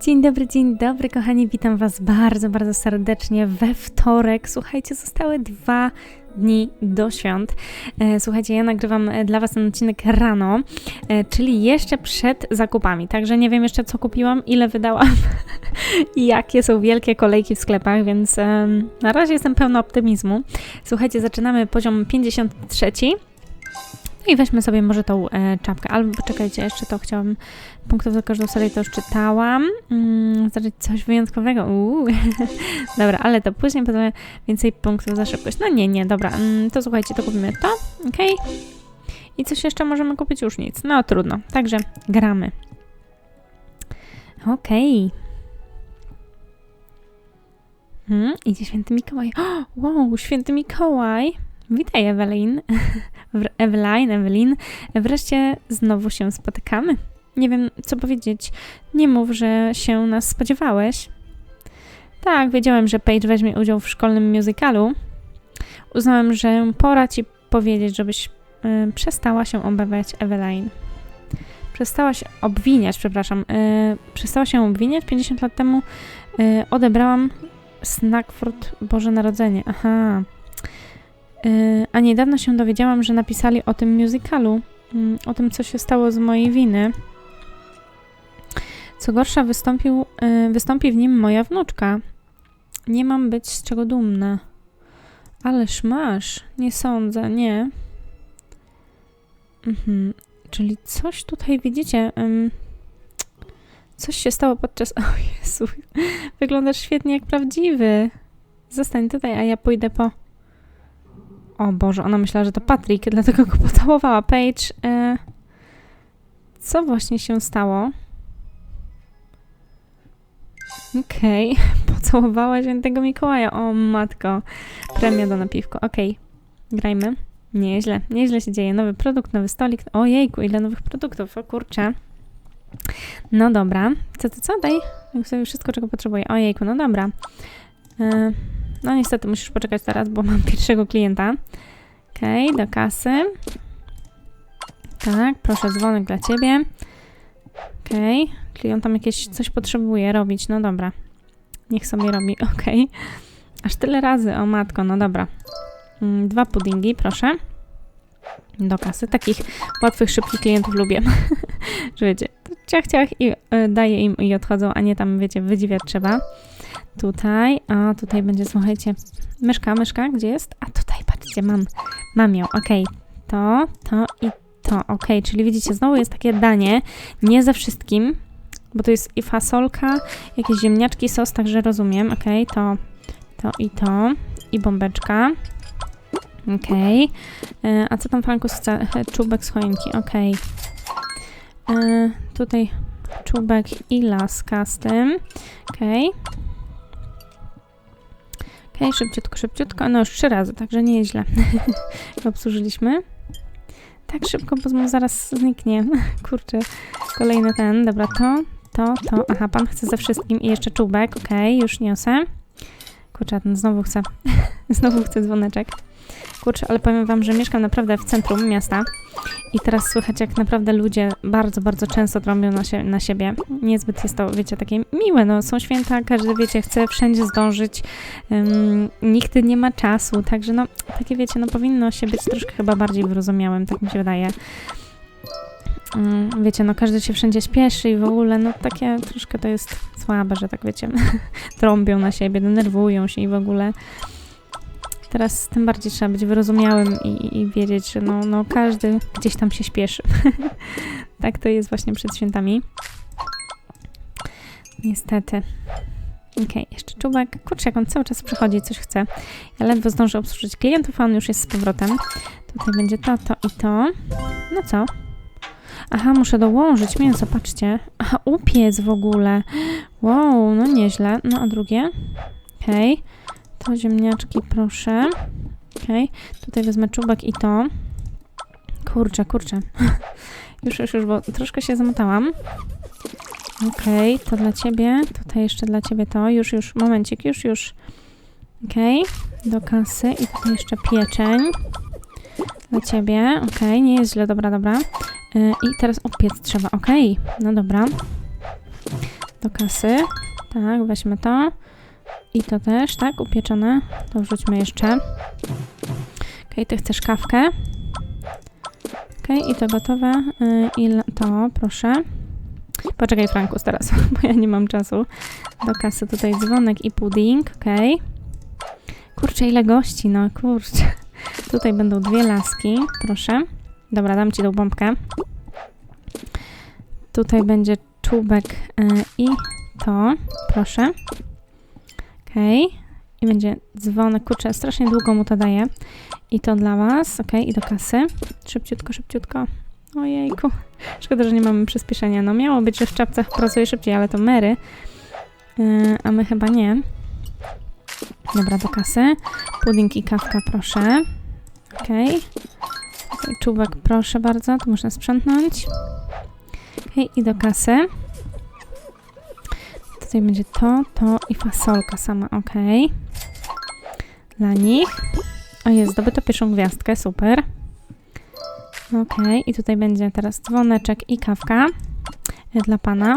Dzień dobry, dzień dobry, kochani. Witam Was bardzo, bardzo serdecznie we wtorek. Słuchajcie, zostały dwa dni do świąt. E, Słuchajcie, ja nagrywam e, dla Was ten odcinek rano, e, czyli jeszcze przed zakupami. Także nie wiem jeszcze, co kupiłam, ile wydałam i jakie są wielkie kolejki w sklepach, więc na razie jestem pełna optymizmu. Słuchajcie, zaczynamy poziom 53. I weźmy sobie może tą e, czapkę. Albo poczekajcie, jeszcze to chciałam. Punktów za każdą serię to już czytałam. Mm, zacząć coś wyjątkowego. Uuu. dobra, ale to później potem więcej punktów za szybkość. No nie, nie, dobra. Mm, to słuchajcie, to kupimy to. Okej. I coś jeszcze możemy kupić? Już nic. No trudno. Także gramy. Okej. Hmm, idzie święty Mikołaj. O, wow, święty Mikołaj. Witaj, Ewelin. Eweline, Ewelin. Wreszcie znowu się spotykamy. Nie wiem, co powiedzieć. Nie mów, że się nas spodziewałeś. Tak, wiedziałem, że Paige weźmie udział w szkolnym musicalu. Uznałem, że pora ci powiedzieć, żebyś y, przestała się obawiać Eveline. Przestała się obwiniać, przepraszam. Y, przestała się obwiniać. 50 lat temu y, odebrałam Snackford Boże Narodzenie. Aha. Y, a niedawno się dowiedziałam, że napisali o tym musicalu, mm, o tym, co się stało z mojej winy. Co gorsza, wystąpił, y, wystąpi w nim moja wnuczka. Nie mam być z czego dumna. Ależ masz. Nie sądzę, nie. Mhm. Czyli coś tutaj widzicie. coś się stało podczas. O Jezu. Wyglądasz świetnie jak prawdziwy. Zostań tutaj, a ja pójdę po. O Boże, ona myślała, że to Patrick, dlatego go pocałowała. Paige, e, co właśnie się stało? Okej, pocałowała świętego Mikołaja. O matko, premia do napiwko. Okej, grajmy. Nieźle, nieźle się dzieje. Nowy produkt, nowy stolik. Ojejku, ile nowych produktów, o kurczę. No dobra, co, co, co? Daj Jak sobie wszystko, czego potrzebuję. Ojejku, no dobra. E, no niestety musisz poczekać teraz, bo mam pierwszego klienta. Okej, do kasy. Tak, proszę, dzwonek dla ciebie. Okej, klient tam jakieś coś potrzebuje robić, no dobra. Niech sobie robi, okej. Aż tyle razy, o matko, no dobra. Mm, Dwa puddingi, proszę. Do kasy. Takich łatwych, szybkich klientów lubię. Że wiecie, ciach, ciach i y, daję im i odchodzą, a nie tam, wiecie, wydziwiać trzeba. Tutaj, a tutaj będzie, słuchajcie, myszka, myszka, gdzie jest? A tutaj, patrzcie, mam, mam ją, okej. To, to i to, okej, czyli widzicie, znowu jest takie danie, nie ze wszystkim, bo to jest i fasolka, jakieś ziemniaczki, sos, także rozumiem, okej, to, to i to, i bombeczka. Okej. E, A co tam Frankus chce? Czubek z choinki, okej. E, Tutaj czubek i laska z tym. Okej. Okej, szybciutko, szybciutko. No już trzy razy, także nieźle. Obsłużyliśmy. Tak szybko, bo zaraz zniknie. Kurczę, kolejny ten. Dobra, to, to, to. Aha, pan chce ze wszystkim i jeszcze czubek. Okej, już niosę. Kurczę, ten znowu chce, znowu chce dzwoneczek. Kurczę, ale powiem wam, że mieszkam naprawdę w centrum miasta i teraz słychać, jak naprawdę ludzie bardzo, bardzo często trąbią na, sie na siebie. Niezbyt jest to, wiecie, takie miłe, no są święta, każdy, wiecie, chce wszędzie zdążyć, um, nikt nie ma czasu, także no, takie, wiecie, no powinno się być troszkę chyba bardziej wyrozumiałym, tak mi się wydaje. Mm, wiecie, no każdy się wszędzie śpieszy i w ogóle, no takie troszkę to jest słabe, że tak wiecie, trąbią na siebie, denerwują się i w ogóle. Teraz tym bardziej trzeba być wyrozumiałym i, i wiedzieć, że no, no każdy gdzieś tam się śpieszy. tak to jest właśnie przed świętami. Niestety. Okej, jeszcze czubek. Kurczę, jak on cały czas przychodzi, coś chce. Ja ledwo zdążę obsłużyć klientów, a on już jest z powrotem. Tutaj będzie to, to i to. No co? Aha, muszę dołożyć mięso, patrzcie. Aha, upiec w ogóle. Wow, no nieźle. No a drugie? Okej. To ziemniaczki, proszę. Okej. Tutaj wezmę czubek i to. Kurczę, kurczę. już, już, już, bo troszkę się zamotałam. Okej, to dla ciebie. Tutaj jeszcze dla ciebie to. Już, już, momencik, już, już. Okej, do kasy. I tutaj jeszcze pieczeń. Dla ciebie. Okej, nie jest źle, dobra, dobra. Y, I teraz opiec trzeba, okej. No dobra. do kasy. Tak, weźmy to. I to też, tak, upieczone. To wrzućmy jeszcze. Okej, ty chcesz kawkę. Okej, i to gotowe. Yy, I to, proszę. Poczekaj, Frankus, teraz, bo ja nie mam czasu. Do kasy tutaj dzwonek i pudding, okej. Kurczę, ile gości, no kurczę. Tutaj będą dwie laski, proszę. Dobra, dam ci tą bombkę. Tutaj będzie czubek y, i to, proszę. Okej. I będzie dzwonek, kurczę, strasznie długo mu to daje. I to dla was, okej, i do kasy. Szybciutko, szybciutko. Ojejku. Szkoda, że nie mamy przyspieszenia. No miało być, że w czapce pracuje szybciej, ale to Mary. Yy, a my chyba nie. Dobra, do kasy. Pudding i kawka, proszę. Okej. Tutaj Czubek, proszę bardzo, tu można sprzątnąć. Okej, i do kasy. Tutaj będzie to, to i fasolka sama, okej. Dla nich. O, jest, zdobyto pierwszą gwiazdkę, super. Okej, i tutaj będzie teraz dzwoneczek i kawka e, dla pana.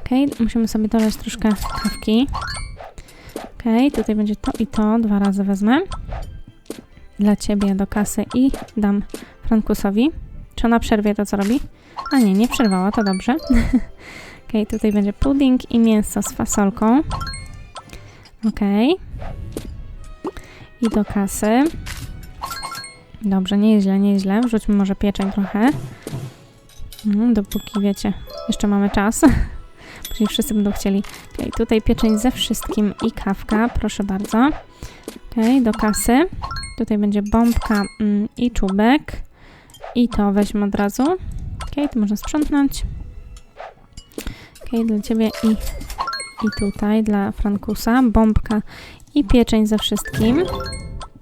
Okej, musimy sobie dolać troszkę kawki. Okej, tutaj będzie to i to, dwa razy wezmę. Dla ciebie do kasy i dam Frankusowi. Czy ona przerwie to, co robi? A nie, nie przerwała, to dobrze. Okej, tutaj będzie pudding i mięso z fasolką. Okej. I do kasy. Dobrze, nieźle, nieźle. Wrzućmy może pieczeń trochę. Mm, dopóki, wiecie, jeszcze mamy czas. Później wszyscy będą chcieli. Okej, tutaj pieczeń ze wszystkim i kawka, proszę bardzo. Okej, do kasy. Tutaj będzie bombka mm, i czubek. I to weźmy od razu. Okej, to można sprzątnąć. Okej, dla ciebie i, i tutaj dla Frankusa. Bombka i pieczeń ze wszystkim.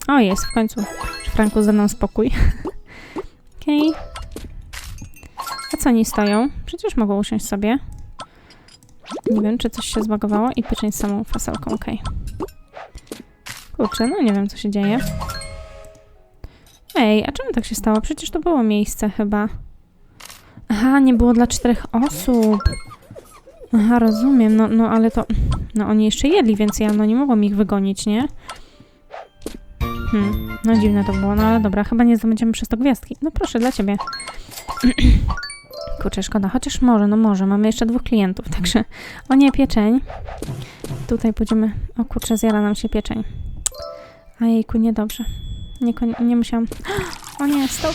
O, jest, w końcu. Frankus ze mną spokój. Okej. A co oni stoją? Przecież mogą usiąść sobie. Nie wiem, czy coś się zbagowało i pieczeń z samą fasolką, okej. Kurczę, no nie wiem, co się dzieje. Ej, a czemu tak się stało? Przecież to było miejsce chyba. Aha, nie było dla czterech osób. Aha, rozumiem, no, no ale to... No oni jeszcze jedli, więc ja no nie mogłam ich wygonić, nie? Hmm, no dziwne to było, no ale dobra, chyba nie zdobędziemy przez to gwiazdki. No proszę, dla ciebie. Kurczę, szkoda, chociaż może, no może, mamy jeszcze dwóch klientów, także... O nie, pieczeń. Tutaj pójdziemy... O kurczę, zjara nam się pieczeń. A jejku, niedobrze. Nie, nie musiałam... O nie, stop!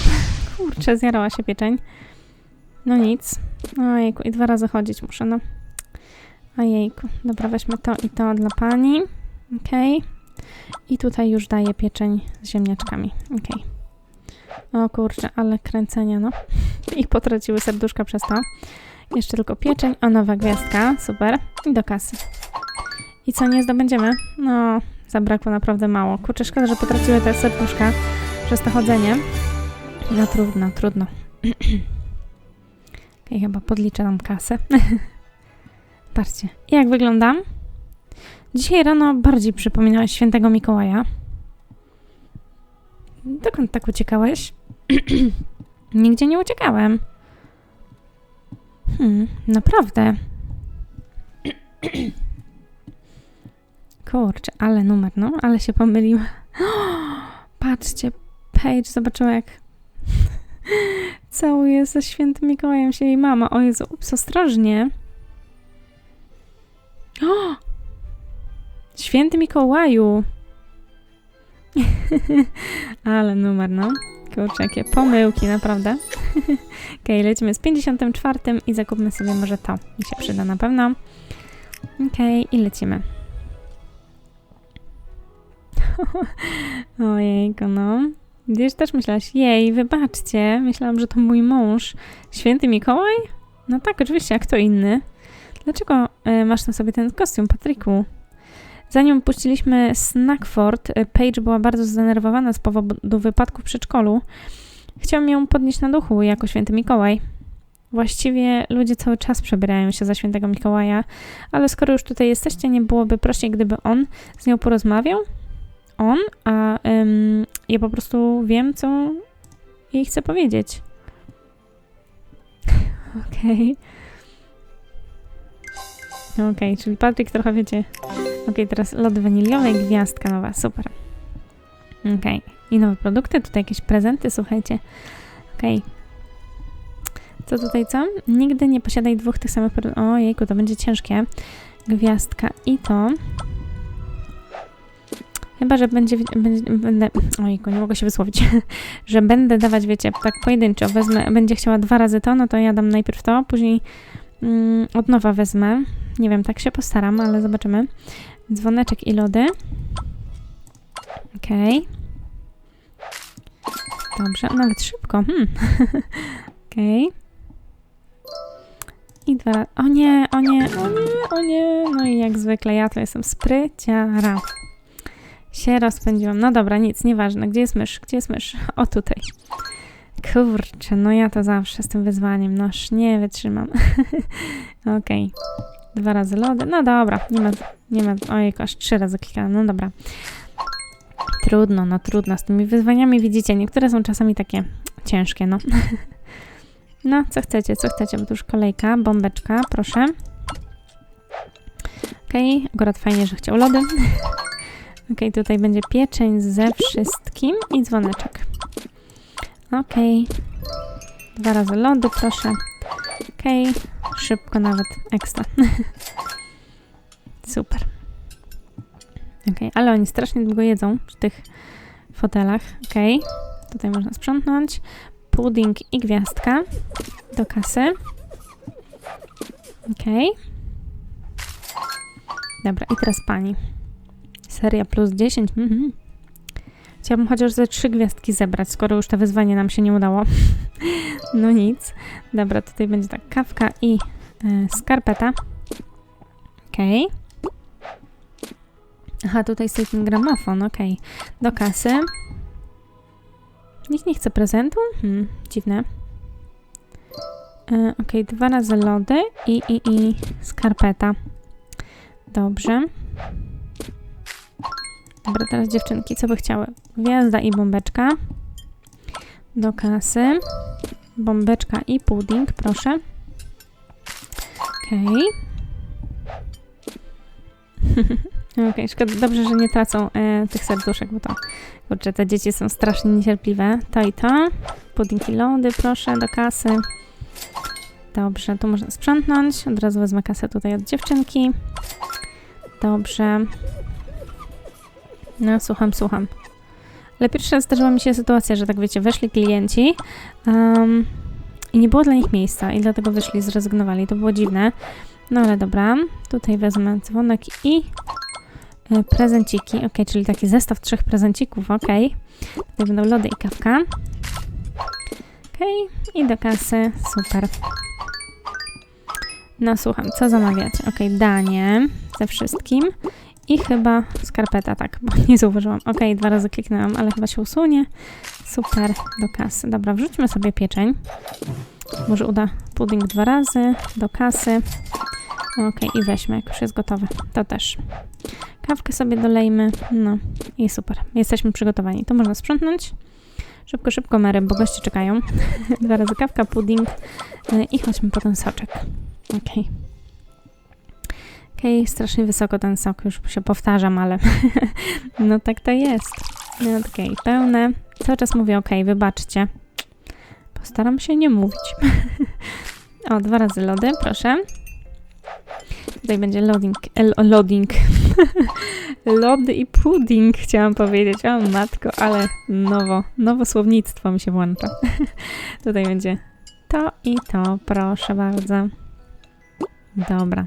Kurczę, zjarała się pieczeń. No nic. Ojejku, i dwa razy chodzić muszę, no. Ojejku, dobra, weźmy to i to dla pani. Okej. I tutaj już daję pieczeń z ziemniaczkami. Okej. O kurczę, ale kręcenia, no. I potraciły serduszka przez to. Jeszcze tylko pieczeń. O, nowa gwiazdka. Super. I do kasy. I co, nie zdobędziemy? No, zabrakło naprawdę mało. Kurczę, szkoda, że potraciły te serduszka przez to chodzenie. No trudno, trudno. Okej, chyba podliczę nam kasę. Patrzcie, jak wyglądam? Dzisiaj rano bardziej przypominałaś świętego Mikołaja. Dokąd tak uciekałeś? Nigdzie nie uciekałem. Hmm, naprawdę. Kurczę, ale numer, no, ale się pomyliła. Patrzcie, Paige zobaczyła jak całuje ze świętym Mikołajem się jej mama. O Jezu, ups, ostrożnie. O! Święty Mikołaju! Ale numer, no. Kurczę, jakie pomyłki, naprawdę. Okej, okay, lecimy z 54 i zakupmy sobie może to. Mi się przyda na pewno. Okej, okay, i lecimy. Ojejku, no. Wiesz, też myślałaś, jej, wybaczcie, myślałam, że to mój mąż. Święty Mikołaj? No tak, oczywiście, a kto inny? Dlaczego y, masz na sobie ten kostium, Patryku? Zanim puściliśmy Snackford, y, Paige była bardzo zdenerwowana z powodu wypadku w przedszkolu. Chciałam ją podnieść na duchu jako święty Mikołaj. Właściwie ludzie cały czas przebierają się za świętego Mikołaja, ale skoro już tutaj jesteście, nie byłoby prościej, gdyby on z nią porozmawiał? On, a ym, ja po prostu wiem, co jej chcę powiedzieć. Okej. Okay. Okej, czyli Patryk trochę wiecie. Okej, teraz lody waniliowe i gwiazdka nowa, super. Okej, i nowe produkty, tutaj jakieś prezenty, słuchajcie. Okej. Co tutaj co? Nigdy nie posiadaj dwóch tych samych produktów. Ojejku, to będzie ciężkie. Gwiazdka i to. Chyba, że będzie, będzie będę, ojejku, nie mogę się wysłowić, że będę dawać, wiecie, tak pojedynczo, wezmę, będzie chciała dwa razy to, no to ja dam najpierw to, później mm, od nowa wezmę. Nie wiem, tak się postaram, ale zobaczymy. Dzwoneczek i lody. Okej. Dobrze, nawet szybko. Hmm. Okej. I dwa. O nie, o nie, o nie, o nie. No i jak zwykle ja to jestem spryciara. Się rozpędziłam. No dobra, nic, nieważne. Gdzie jest mysz? Gdzie jest mysz? O, tutaj. Kurczę, no ja to zawsze z tym wyzwaniem. Noż nie wytrzymam. Okej. Dwa razy lody. No dobra, nie ma, nie ma. Ojej, aż trzy razy klikałam. No dobra. Trudno, no trudno. Z tymi wyzwaniami widzicie, niektóre są czasami takie ciężkie, no. No, co chcecie, co chcecie, bo tu już kolejka, bombeczka, proszę. Okej, okay, akurat fajnie, że chciał lody. Okej, okay, tutaj będzie pieczeń ze wszystkim i dzwoneczek. Okej. Okay. Dwa razy lody, proszę. Okej, okay. szybko nawet, ekstra. Super. Okej, ale oni strasznie długo jedzą przy tych fotelach. Okej, tutaj można sprzątnąć pudding i gwiazdka do kasy. Ok. Dobra, i teraz pani. Seria plus 10. Mhm. Chciałabym chociaż ze trzy gwiazdki zebrać, skoro już to wyzwanie nam się nie udało. no nic. Dobra, tutaj będzie tak kawka i y, skarpeta. Ok. Aha, tutaj stoi ten gramofon, ok. Do kasy. Nikt nie chce prezentu? Hmm, dziwne. E, ok, dwa razy lody i, i, i skarpeta. Dobrze. Dobra, teraz dziewczynki, co by chciały? Gwiazda i bombeczka. Do kasy. Bombeczka i pudding, proszę. Okej. Okay. Okej, okay, szkoda, dobrze, że nie tracą e, tych serduszek, bo to, kurczę, te dzieci są strasznie niecierpliwe. To i to. Puddingi lody, proszę, do kasy. Dobrze, tu można sprzątnąć. Od razu wezmę kasę tutaj od dziewczynki. Dobrze. No, słucham, słucham. Ale pierwszy raz zdarzyła mi się sytuacja, że tak wiecie, weszli klienci um, i nie było dla nich miejsca i dlatego wyszli, zrezygnowali. To było dziwne. No ale dobra, tutaj wezmę dzwonek i E, prezenciki, ok, czyli taki zestaw trzech prezencików, ok. Tutaj będą lody i kawka. Ok, i do kasy, super. No słucham, co zamawiać? Ok, danie ze wszystkim. I chyba skarpeta, tak, bo nie zauważyłam. Ok, dwa razy kliknęłam, ale chyba się usunie. Super, do kasy. Dobra, wrzućmy sobie pieczeń. Może uda pudding dwa razy, do kasy. Ok, i weźmy, jak już jest gotowe. To też. Kawkę sobie dolejmy. No i super. Jesteśmy przygotowani. To można sprzątnąć. Szybko, szybko, Mary, bo goście czekają. Dwa razy kawka, pudding y, i chodźmy po ten soczek. Okej. Okay. Okay, strasznie wysoko ten sok, już się powtarzam, ale no tak to jest. No, okej, okay, pełne. Cały czas mówię okej, okay, wybaczcie. Postaram się nie mówić. o, dwa razy lody, proszę. Tutaj będzie loading, loading. Lody i pudding chciałam powiedzieć. O matko, ale nowo, nowo słownictwo mi się włącza. Tutaj będzie to i to, proszę bardzo. Dobra.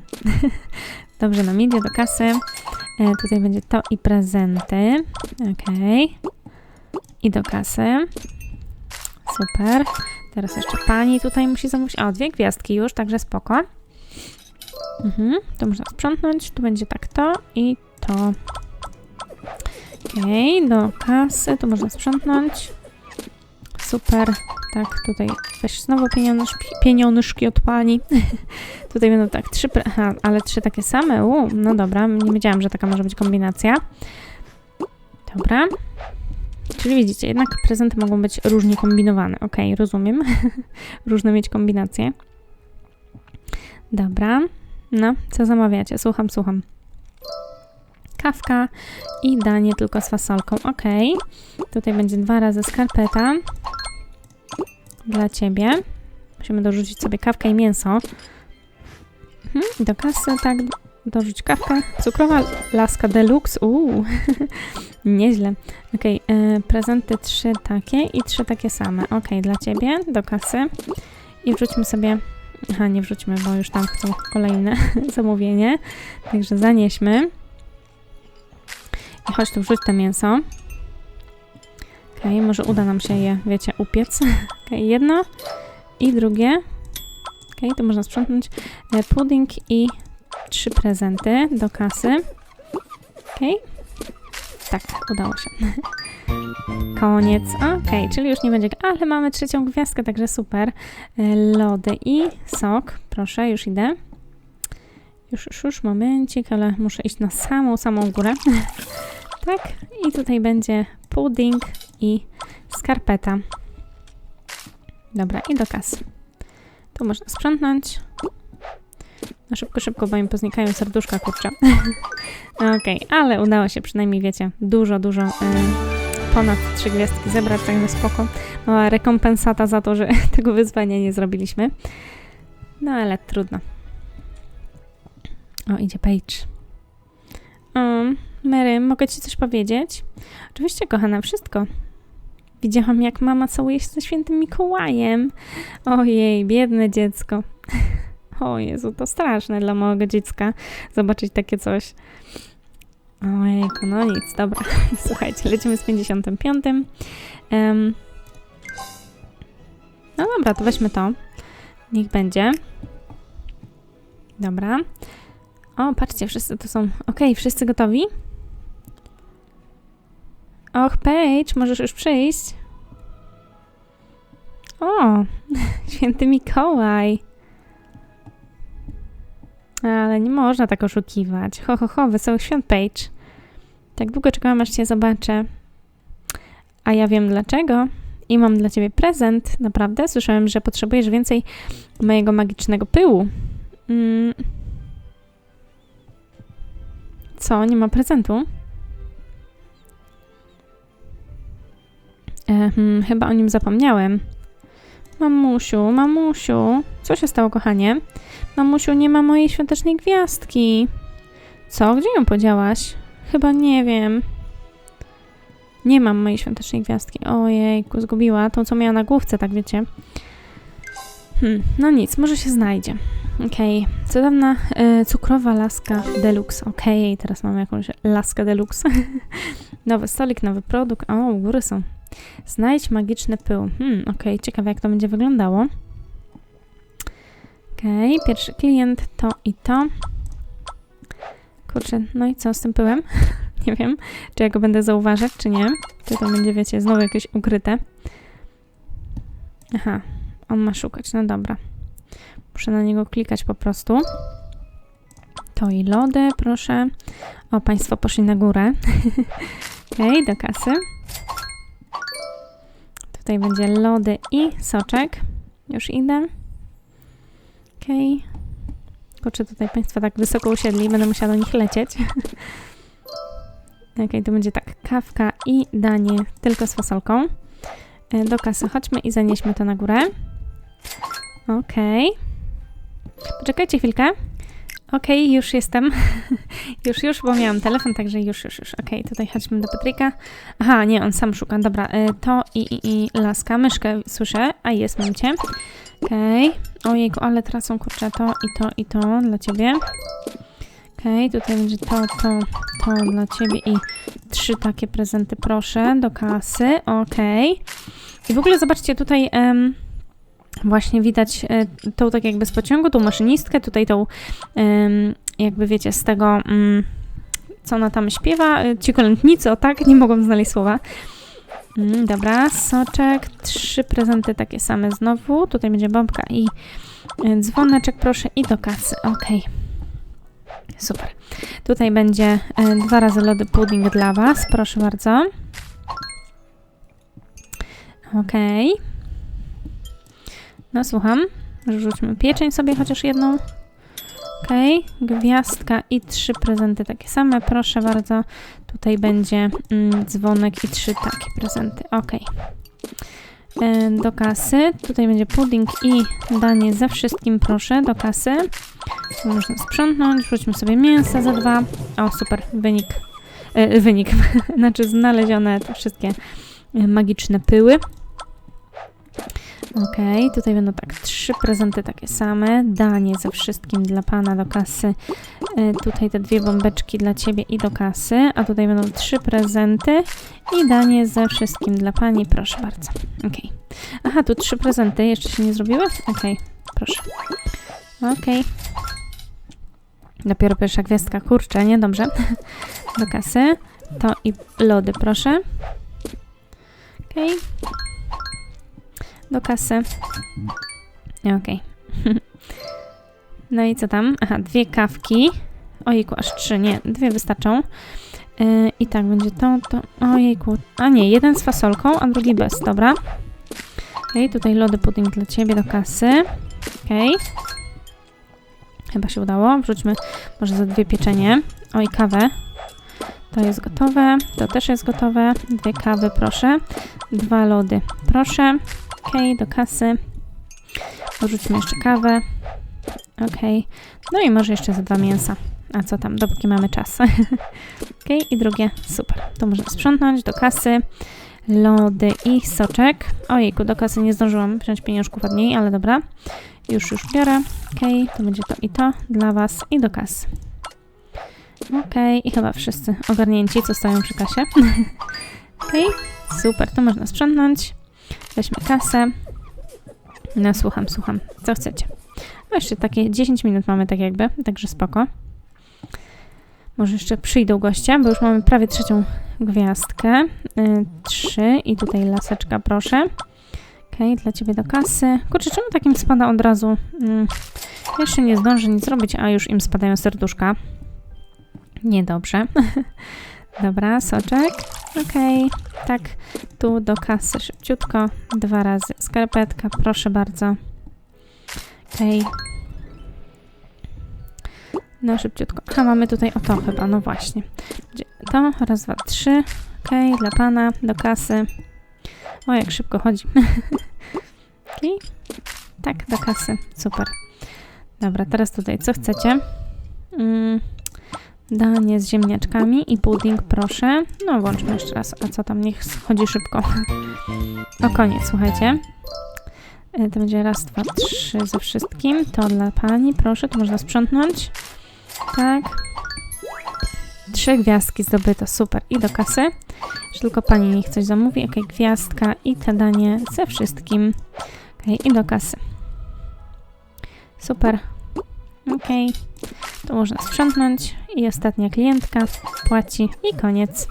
Dobrze nam idzie do kasy. E, tutaj będzie to i prezenty. Okay. I do kasy. Super. Teraz jeszcze pani tutaj musi zamówić. O, dwie gwiazdki już, także spoko. Mhm, to można sprzątnąć. Tu będzie tak to i to. Okej, okay, do kasy. Tu można sprzątnąć. Super. Tak, tutaj weź znowu pieniążki, pieniążki od pani. tutaj będą tak trzy, aha, ale trzy takie same. U, no dobra, nie wiedziałam, że taka może być kombinacja. Dobra. Czyli widzicie, jednak prezenty mogą być różnie kombinowane. Ok, rozumiem. Różne mieć kombinacje. Dobra. No, co zamawiacie? Słucham, słucham. I danie tylko z fasolką. Ok. Tutaj będzie dwa razy skarpeta. Dla ciebie. Musimy dorzucić sobie kawkę i mięso. Mhm. Do kasy, tak. Dorzuć kawkę. Cukrowa laska deluxe. Uuu. Nieźle. Ok. e, prezenty trzy takie i trzy takie same. Ok. Dla ciebie. Do kasy. I wrzućmy sobie Aha, nie wrzućmy, bo już tam chcą kolejne zamówienie. Także zanieśmy. Chodź tu wrzuć to mięso. Okej, może uda nam się je, wiecie, upiec. Okej, jedno i drugie. Okej, to można sprzątnąć. E, Pudding i trzy prezenty do kasy. Okej. Tak, udało się. Koniec. Okej, czyli już nie będzie. Ale mamy trzecią gwiazdkę, także super. E, Lody i sok. Proszę, już idę. Już, już, już, momencik, ale muszę iść na samą, samą górę. tak, i tutaj będzie pudding i skarpeta. Dobra, i do kasy. Tu można sprzątnąć. No szybko, szybko, bo im poznikają serduszka, kurczę. Okej, ale udało się przynajmniej, wiecie, dużo, dużo, y, ponad trzy gwiazdki zebrać, także spoko. Mała rekompensata za to, że tego wyzwania nie zrobiliśmy. No ale trudno. O, idzie Paige. Um, Mary, mogę ci coś powiedzieć? Oczywiście, kochana, wszystko. Widziałam, jak mama całuje się ze świętym Mikołajem. Ojej, biedne dziecko. O Jezu, to straszne dla małego dziecka zobaczyć takie coś. Ojejku, no nic, dobra. Słuchajcie, lecimy z 55. Um, no dobra, to weźmy to. Niech będzie. Dobra. O, patrzcie, wszyscy to są... Okej, wszyscy gotowi? Och, Paige, możesz już przyjść. O, święty Mikołaj. Ale nie można tak oszukiwać. Ho, ho, ho, wesołych świąt, Paige. Tak długo czekałam, aż cię zobaczę. A ja wiem dlaczego. I mam dla ciebie prezent. Naprawdę? Słyszałem, że potrzebujesz więcej mojego magicznego pyłu. Mm. Co? Nie ma prezentu? E, hmm, chyba o nim zapomniałem. Mamusiu, mamusiu, co się stało, kochanie? Mamusiu, nie ma mojej świątecznej gwiazdki. Co? Gdzie ją podziałaś? Chyba nie wiem. Nie mam mojej świątecznej gwiazdki. Ojejku, zgubiła tą, co miała na główce, tak wiecie. Hmm, no nic, może się znajdzie. Okej, okay. cudowna y, cukrowa laska deluxe. Okej, okay, teraz mamy jakąś laskę deluxe. nowy stolik, nowy produkt. O, góry są. Znajdź magiczny pył. Hmm, okej, okay. ciekawe jak to będzie wyglądało. Okej, okay. pierwszy klient, to i to. Kurczę, no i co z tym pyłem? nie wiem, czy ja go będę zauważać, czy nie. Czy to będzie, wiecie, znowu jakieś ukryte. Aha, on ma szukać, no dobra. Muszę na niego klikać po prostu. To i lody, proszę. O, Państwo poszli na górę. Okej, okay, do kasy. Tutaj będzie lody i soczek. Już idę. Okej. Kurczę, tutaj Państwo tak wysoko usiedli, będę musiała do nich lecieć. Okej, okay, to będzie tak, kawka i danie tylko z fasolką. E, do kasy chodźmy i zanieśmy to na górę. Okej. Okay. Poczekajcie chwilkę. Okej, okay, już jestem. już, już, bo miałam telefon, także już, już, już. Okej, okay, tutaj chodźmy do Patryka. Aha, nie, on sam szuka. Dobra, y, to i, i, i laska. Myszkę słyszę. A jest, mam cię. Okej. Okay. Ojejku, ale teraz są kurczę to i to i to dla ciebie. Okej, okay, tutaj będzie to, to, to dla ciebie i trzy takie prezenty, proszę, do kasy. Okej. Okay. I w ogóle zobaczcie, tutaj... Właśnie widać e, tą tak jakby z pociągu, tą maszynistkę, tutaj tą jakby wiecie z tego, mm, co ona tam śpiewa, e, ci kolędnicy, o tak, nie mogłam znaleźć słowa. Mm, dobra, soczek, trzy prezenty takie same znowu, tutaj będzie bombka i e, dzwoneczek proszę i do kasy, ok. Super. Tutaj będzie dwa razy lody pudding dla Was, proszę bardzo. Okej. Okay. No słucham. Rzućmy pieczeń sobie chociaż jedną. Okej, gwiazdka i trzy prezenty takie same, proszę bardzo. Tutaj będzie mm, dzwonek i trzy takie prezenty. Okej. E, Do kasy. Tutaj będzie pudding i danie ze wszystkim, proszę, do kasy. Można sprzątnąć, wrzućmy sobie mięsa za dwa. O, super, wynik. E, wynik, znaczy znalezione te wszystkie e, magiczne pyły. Okej, tutaj będą tak trzy prezenty takie same. Danie ze wszystkim dla pana do kasy. E, tutaj te dwie bombeczki dla ciebie i do kasy. A tutaj będą trzy prezenty i danie ze wszystkim dla pani. Proszę bardzo. Okej. Aha, tu trzy prezenty. Jeszcze się nie zrobiły? Okej, proszę. Okej. Dopiero pierwsza gwiazdka. Kurczę, niedobrze. Do kasy. To i lody, proszę. Okej. Do kasy. Okej. No i co tam? Aha, dwie kawki. Ojejku, aż trzy, nie, dwie wystarczą. Yy, I tak, będzie to, to, ojejku. A nie, jeden z fasolką, a drugi bez, dobra. Okej, tutaj lody pudding dla Ciebie do kasy. Okej. Chyba się udało. Wrzućmy może za dwie pieczenie. Oj, kawę. To jest gotowe. To też jest gotowe. Dwie kawy, proszę. Dwa lody, proszę. Okej, do kasy. Dorzućmy jeszcze kawę. Okej. No i może jeszcze za dwa mięsa. A co tam, dopóki mamy czas. Okej, i drugie. Super. To można sprzątnąć do kasy. Lody i soczek. Ojejku, do kasy nie zdążyłam wziąć pieniążków od niej, ale dobra. Już, już biorę. Okej, to będzie to i to dla Was i do kasy. Okej, i chyba wszyscy ogarnięci, co stoją przy kasie. Okej, super, to można sprzątnąć. Weźmy kasę. No, słucham, słucham. Co chcecie? No jeszcze takie 10 minut mamy tak jakby, także spoko. Może jeszcze przyjdą goście, bo już mamy prawie trzecią gwiazdkę. Y, trzy i tutaj laseczka, proszę. Okej, dla Ciebie do kasy. Kurczę, czemu takim spada od razu? Mm, jeszcze nie zdążę nic zrobić, a już im spadają serduszka. Niedobrze. Dobra, soczek. Okej, tak, tu do kasy szybciutko. Dwa razy skarpetka, proszę bardzo. Okej. No szybciutko. A mamy tutaj o to chyba, no właśnie. To, raz, dwa, trzy. Okej, dla pana, do kasy. O, jak szybko chodzi. Okej. Tak, do kasy. Super. Dobra, teraz tutaj co chcecie? Mm, danie z ziemniaczkami i pudding, proszę. No, włączmy jeszcze raz. A co tam? Niech chodzi szybko. O, koniec, słuchajcie. E, To będzie raz, dwa, trzy ze wszystkim. To dla pani, proszę, to można sprzątnąć. Tak. Trzy gwiazdki zdobyto, super. I do kasy. Jeszcze tylko pani niech coś zamówi. Okej, gwiazdka i te danie ze wszystkim. Okej, i do kasy. Super. Okej. To można sprzątnąć. I ostatnia klientka płaci i koniec.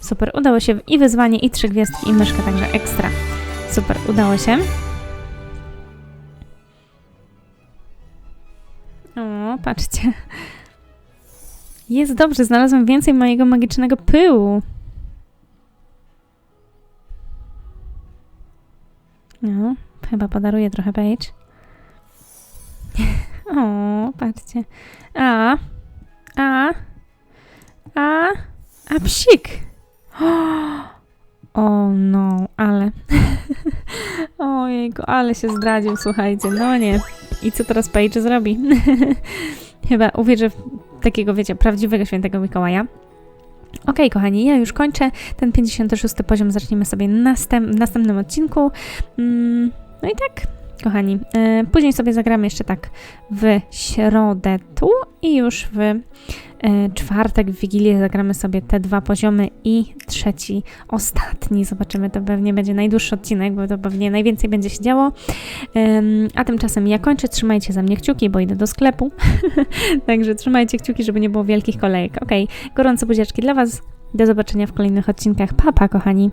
Super, udało się i wyzwanie, i trzy gwiazdki, i myszka, także ekstra. Super, udało się. O, patrzcie. Jest dobrze, znalazłem więcej mojego magicznego pyłu. No, chyba podaruję trochę Paige. O, patrzcie. A, a, a, a psik. O no, ale. Ojejku, ale się zdradził, słuchajcie. No nie. I co teraz Paige zrobi? Chyba uwierzy w takiego, wiecie, prawdziwego świętego Mikołaja. Okej, kochani, ja już kończę. Ten 56 poziom zaczniemy sobie następ, w następnym odcinku. Mm, no i tak, kochani. e, później sobie zagramy jeszcze tak w środę tu i już w e, czwartek, w Wigilię zagramy sobie te dwa poziomy i trzeci, ostatni. Zobaczymy, to pewnie będzie najdłuższy odcinek, bo to pewnie najwięcej będzie się działo. A tymczasem ja kończę. Trzymajcie za mnie kciuki, bo idę do sklepu. Także trzymajcie kciuki, żeby nie było wielkich kolejek. Okej, gorące buziaczki dla Was. Do zobaczenia w kolejnych odcinkach. Pa, pa, kochani.